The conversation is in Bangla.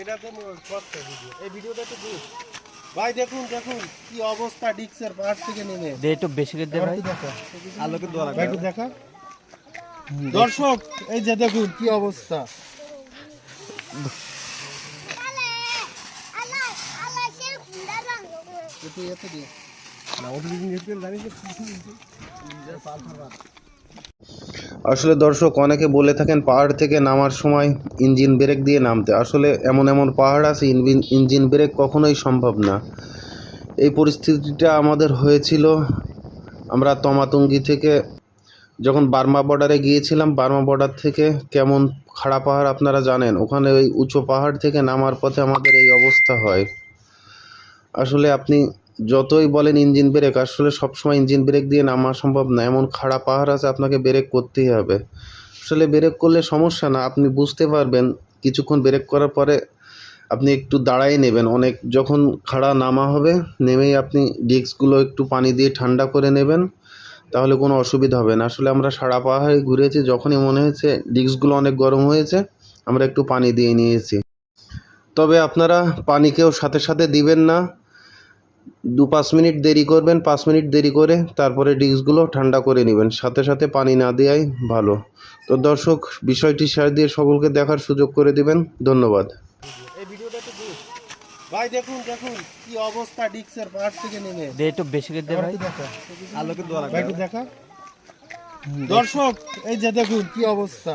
এটাতে কষ্ট ভিডিও এই ভিডিওটা তো দিস ভাই দেখুন দেখুন কি অবস্থা ডিক্সের পাহাড় থেকে নেমে। দে একটু বেশি করে দে ভাই। আলোকে দোয়া ভাই একটু দেখা। দর্শক এই যে দেখুন কি অবস্থা। একটু এতে দিয়ে। আসলে দর্শক, অনেকে বলে থাকেন পাহাড় থেকে নামার সময় ইঞ্জিন ব্রেক দিয়ে নামতে। আসলে এমন এমন পাহাড় আছে ইঞ্জিন ব্রেক কখনোই সম্ভব না। এই পরিস্থিতিটা আমাদের হয়েছিল আমরা তমাতুঙ্গি থেকে। যখন বার্মা বর্ডারে গিয়েছিলাম, বার্মা বর্ডার থেকে কেমন খাড়া পাহাড় আপনারা জানেন? ওখানে ওই উঁচু পাহাড় থেকে নামার পথে আমাদের এই অবস্থা হয়। আসলে আপনি যতই বলেন ইঞ্জিন ব্রেক, আসলে সবসময় ইঞ্জিন ব্রেক দিয়ে নামা সম্ভব না। এমন খাড়া পাহাড় আছে, আপনাকে ব্রেক করতেই হবে। আসলে ব্রেক করলে সমস্যা না, আপনি বুঝতে পারবেন। কিছুক্ষণ ব্রেক করার পরে আপনি একটু দাঁড়াই নেবেন। অনেক যখন খাড়া নামা হবে, নেমেই আপনি ডিস্কগুলো একটু পানি দিয়ে ঠান্ডা করে নেবেন, তাহলে কোনো অসুবিধা হবে না। আসলে আমরা সারা পাহাড়ে ঘুরেছি, যখনই মনে হয়েছে ডিস্কগুলো অনেক গরম হয়েছে, আমরা একটু পানি দিয়ে নিয়েছি। তবে আপনারা পানিকেও সাথে সাথে দিবেন না। দু পাঁচ মিনিট দেরি করবেন পাঁচ মিনিট দেরি করে তারপরে ডিস্কগুলো ঠান্ডা করে নেবেন সাথে সাথে পানি না দেওয়াই ভালো তো দর্শক বিষয়টি শেয়ার দিয়ে সকলকে দেখার সুযোগ করে দিবেন ধন্যবাদ এই ভিডিওটা তো ভাই দেখুন দেখুন কি অবস্থা ডিক্সের পাহাড় থেকে নেমে দে একটু বেশি করে দে ভাই আলোকে দোয়া ভাই একটু দেখা দর্শক এই যে দেখুন কি অবস্থা